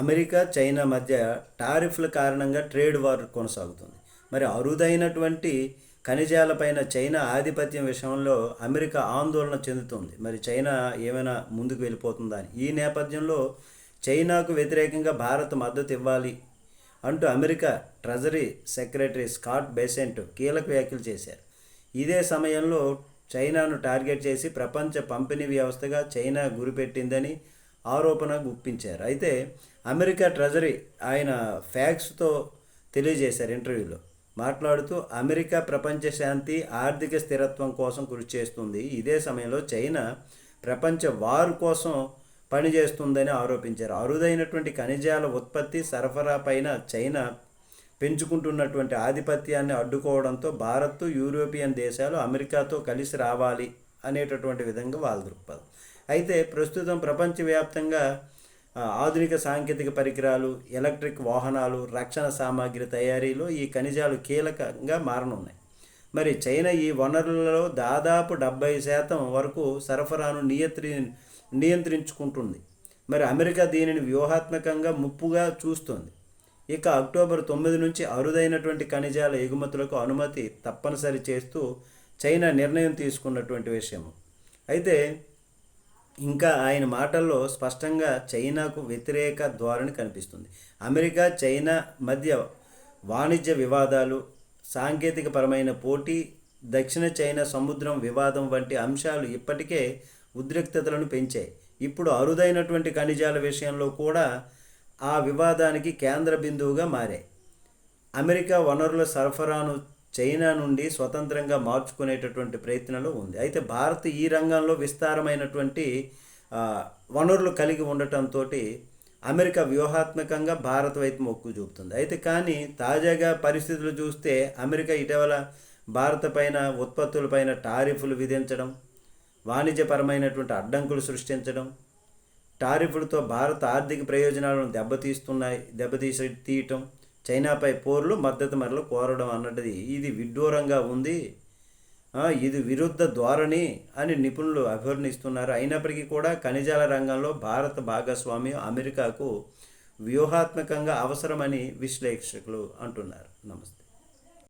America China మధ్య టారిఫ్ల కారణంగా trade war కొనసాగుతుంది. మరి అరుదైనటువంటి ఖనిజాలపైన చైనా ఆధిపత్యం విషయంలో అమెరికా ఆందోళన చెందుతుంది. మరి చైనా ఏమైనా ముందుకు వెళ్ళిపోతుందా అని. ఈ నేపథ్యంలో చైనాకు వ్యతిరేకంగా భారత్ మద్దతు ఇవ్వాలి అంటూ America treasury secretary Scott Bessent కీలక వ్యాఖ్యలు చేశారు. ఇదే సమయంలో చైనాను టార్గెట్ చేసి ప్రపంచ పంపిణీ వ్యవస్థగా చైనా గురిపెట్టిందని ఆరోపణ గుప్పించారు. అయితే అమెరికా ట్రెజరీ ఆయన ఫ్యాక్స్తో తెలియజేశారు ఇంటర్వ్యూలో. మాట్లాడుతూ అమెరికా ప్రపంచ శాంతి ఆర్థిక స్థిరత్వం కోసం కృషి చేస్తుంది. ఇదే సమయంలో చైనా ప్రపంచ వారు కోసం పనిచేస్తుందని ఆరోపించారు. అరుదైనటువంటి ఖనిజాల ఉత్పత్తి సరఫరా పైన చైనా పెంచుకుంటున్నటువంటి ఆధిపత్యాన్ని అడ్డుకోవడంతో భారత్ యూరోపియన్ దేశాలు అమెరికాతో కలిసి రావాలి అనేటటువంటి విధంగా వాళ్ళ దృక్పథం. అయితే ప్రస్తుతం ప్రపంచవ్యాప్తంగా ఆధునిక సాంకేతిక పరికరాలు ఎలక్ట్రిక్ వాహనాలు రక్షణ సామాగ్రి తయారీలో ఈ ఖనిజాలు కీలకంగా మారనున్నాయి. మరి చైనా ఈ వనరులలో దాదాపు డెబ్బై శాతం వరకు సరఫరాను నియంత్రి నియంత్రించుకుంటుంది. మరి అమెరికా దీనిని వ్యూహాత్మకంగా ముప్పుగా చూస్తుంది. ఇక అక్టోబర్ తొమ్మిది నుంచి అరుదైనటువంటి ఖనిజాల ఎగుమతులకు అనుమతి తప్పనిసరి చేస్తూ చైనా నిర్ణయం తీసుకున్నటువంటి విషయం అయితే ఇంకా ఆయన మాటల్లో స్పష్టంగా చైనాకు వ్యతిరేక ధోరణి కనిపిస్తుంది. అమెరికా చైనా మధ్య వాణిజ్య వివాదాలు సాంకేతికపరమైన పోటీ దక్షిణ చైనా సముద్రం వివాదం వంటి అంశాలు ఇప్పటికే ఉద్రిక్తతలను పెంచాయి. ఇప్పుడు అరుదైనటువంటి ఖనిజాల విషయంలో కూడా ఆ వివాదానికి కేంద్ర బిందువుగా మారాయి. అమెరికా వనరుల సరఫరాను చైనా నుండి స్వతంత్రంగా మార్చుకునేటటువంటి ప్రయత్నంలో ఉంది. అయితే భారత్ ఈ రంగంలో విస్తారమైనటువంటి వనరులు కలిగి ఉండటంతో అమెరికా వ్యూహాత్మకంగా భారత్ వైపు మొక్కు చూపుతుంది. అయితే కానీ తాజాగా పరిస్థితులు చూస్తే అమెరికా ఇటీవల భారత పైన ఉత్పత్తులపైన టారిఫ్లు విధించడం వాణిజ్యపరమైనటువంటి అడ్డంకులు సృష్టించడం టారిఫ్లతో భారత ఆర్థిక ప్రయోజనాలను దెబ్బతీస్తున్నాయి దెబ్బతీసి తీయటం చైనాపై పోర్లు మద్దతు మరలు కోరడం అన్నది ఇది విడ్డూరంగా ఉంది. ఇది విరుద్ధ ధోరణి అని నిపుణులు అభివర్ణిస్తున్నారు. అయినప్పటికీ కూడా ఖనిజాల రంగంలో భారత భాగస్వామ్యం అమెరికాకు వ్యూహాత్మకంగా అవసరమని విశ్లేషకులు అంటున్నారు. నమస్తే.